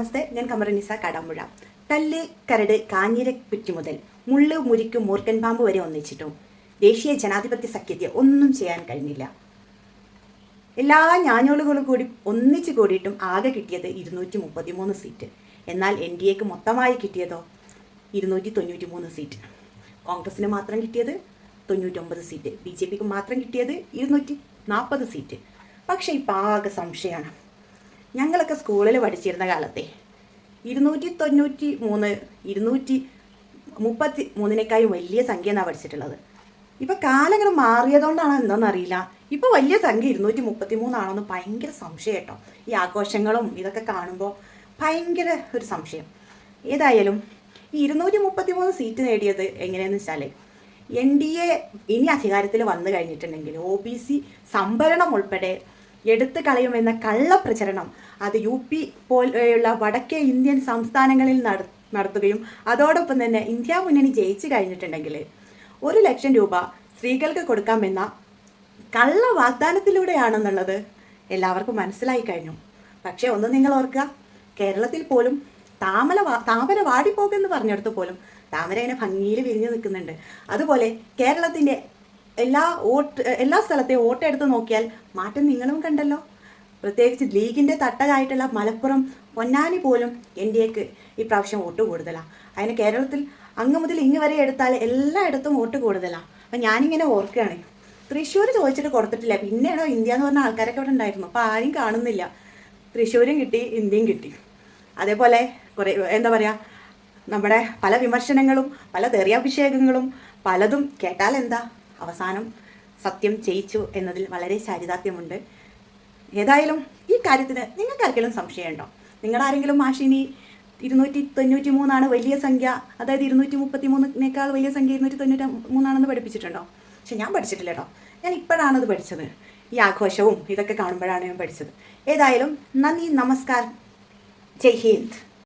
നമസ്തേ ഞാൻ കമറനിസ കാടാമ്പുഴ. കല്ല് കരട് കാഞ്ഞിരക്കുറ്റി മുതൽ മുള്ള് മുരിക്ക് മൂർക്കൻ പാമ്പ് വരെ ഒന്നിച്ചിട്ടും ദേശീയ ജനാധിപത്യ സഖ്യത്തെ ഒന്നും ചെയ്യാൻ കഴിഞ്ഞില്ല. എല്ലാ ഞാഞ്ഞോളുകളും കൂടി ഒന്നിച്ച് കൂടിയിട്ടും ആകെ കിട്ടിയത് ഇരുന്നൂറ്റി സീറ്റ്. എന്നാൽ എൻ ഡി എക്ക് മൊത്തമായി കിട്ടിയതോ? ഇരുന്നൂറ്റി തൊണ്ണൂറ്റി മൂന്ന് സീറ്റ്. കോൺഗ്രസിന് മാത്രം കിട്ടിയത് തൊണ്ണൂറ്റൊമ്പത് സീറ്റ്. ബി ജെ പിക്ക് മാത്രം കിട്ടിയത് ഇരുന്നൂറ്റി നാൽപ്പത് സീറ്റ്. പക്ഷേ ഇപ്പം ആകെ സംശയമാണ്. ഞങ്ങളൊക്കെ സ്കൂളിൽ പഠിച്ചിരുന്ന കാലത്തെ ഇരുന്നൂറ്റി തൊണ്ണൂറ്റി മൂന്ന് ഇരുന്നൂറ്റി മുപ്പത്തി മൂന്നിനേക്കാളും വലിയ സംഖ്യ എന്നാണ് പഠിച്ചിട്ടുള്ളത്. ഇപ്പം കാലങ്ങൾ മാറിയതുകൊണ്ടാണോ എന്താണെന്നറിയില്ല ഇപ്പോൾ വലിയ സംഖ്യ ഇരുന്നൂറ്റി മുപ്പത്തി മൂന്നാണോന്ന് ഭയങ്കര സംശയം കേട്ടോ. ഈ ആഘോഷങ്ങളും ഇതൊക്കെ കാണുമ്പോൾ ഭയങ്കര ഒരു സംശയം. ഏതായാലും ഈ ഇരുന്നൂറ്റി മുപ്പത്തി മൂന്ന് സീറ്റ് നേടിയത് എങ്ങനെയാന്ന് വെച്ചാൽ എൻ ഡി എ ഇനി അധികാരത്തിൽ വന്നു കഴിഞ്ഞിട്ടുണ്ടെങ്കിൽ ഒ ബി സി സംഭരണം ഉൾപ്പെടെ എടുത്തു കളയുമെന്ന കള്ളപ്രചരണം അത് യു പി പോലെയുള്ള വടക്കേ ഇന്ത്യൻ സംസ്ഥാനങ്ങളിൽ നട നടത്തുകയും അതോടൊപ്പം തന്നെ ഇന്ത്യ മുന്നണി ജയിച്ചു കഴിഞ്ഞിട്ടുണ്ടെങ്കിൽ ഒരു ലക്ഷം രൂപ സ്ത്രീകൾക്ക് കൊടുക്കാമെന്ന കള്ള വാഗ്ദാനത്തിലൂടെയാണെന്നുള്ളത് എല്ലാവർക്കും മനസ്സിലായി കഴിഞ്ഞു. പക്ഷേ ഒന്ന് നിങ്ങൾ ഓർക്കുക കേരളത്തിൽ പോലും താമര വാ- താമര വാടിപ്പോകെന്ന് പറഞ്ഞെടുത്ത് പോലും താമര ഇങ്ങനെ ഭംഗിയിൽ വിരിഞ്ഞു നിൽക്കുന്നുണ്ട്. അതുപോലെ കേരളത്തിന്റെ എല്ലാ വോട്ട് എല്ലാ സ്ഥലത്തെയും വോട്ടെടുത്ത് നോക്കിയാൽ മാറ്റം നിങ്ങളും കണ്ടല്ലോ. പ്രത്യേകിച്ച് ലീഗിന്റെ തട്ടകായിട്ടുള്ള മലപ്പുറം പൊന്നാനി പോലും എൻ ഡി എക്ക് ഇപ്രാവശ്യം വോട്ട് കൂടുതലാണ് അതിന് കേരളത്തിൽ അങ്ങ് മുതൽ ഇങ്ങ് വരെ എടുത്താൽ എല്ലായിടത്തും വോട്ട് കൂടുതലാണ് അപ്പം ഞാനിങ്ങനെ ഓർക്കുകയാണ്. തൃശ്ശൂർ ചോദിച്ചിട്ട് കൊടുത്തിട്ടില്ല. പിന്നെയാണോ ഇന്ത്യ എന്ന് പറഞ്ഞ ആൾക്കാരൊക്കെ ഇവിടെ ഉണ്ടായിരുന്നു. അപ്പോൾ ആരും കാണുന്നില്ല. തൃശ്ശൂരും കിട്ടി ഇന്ത്യയും കിട്ടി. അതേപോലെ കുറേ എന്താ പറയുക നമ്മുടെ പല വിമർശനങ്ങളും പല തെറിയാഭിഷേകങ്ങളും പലതും കേട്ടാൽ എന്താ? അവസാനം സത്യം ജയിച്ചു എന്നതിൽ വളരെ ചാരിതാർത്ഥ്യമുണ്ട് ഏതായാലും ഈ കാര്യത്തിന് നിങ്ങൾക്ക് ആർക്കെങ്കിലും സംശയമുണ്ടോ? നിങ്ങളാരെങ്കിലും മാഷിനി ഇരുന്നൂറ്റി തൊണ്ണൂറ്റി മൂന്നാണ് വലിയ സംഖ്യ അതായത് ഇരുന്നൂറ്റി മുപ്പത്തി മൂന്നിനേക്കാൾ വലിയ സംഖ്യ ഇരുന്നൂറ്റി തൊണ്ണൂറ്റി മൂന്നാണെന്ന് പഠിപ്പിച്ചിട്ടുണ്ടോ? പക്ഷെ ഞാൻ പഠിച്ചിട്ടില്ല കേട്ടോ ഞാൻ ഇപ്പോഴാണത് പഠിച്ചത്. ഈ ആഘോഷവും ഇതൊക്കെ കാണുമ്പോഴാണ് ഞാൻ പഠിച്ചത്. ഏതായാലും നന്ദി നമസ്കാരം. ജയ് ഹിന്ദ്.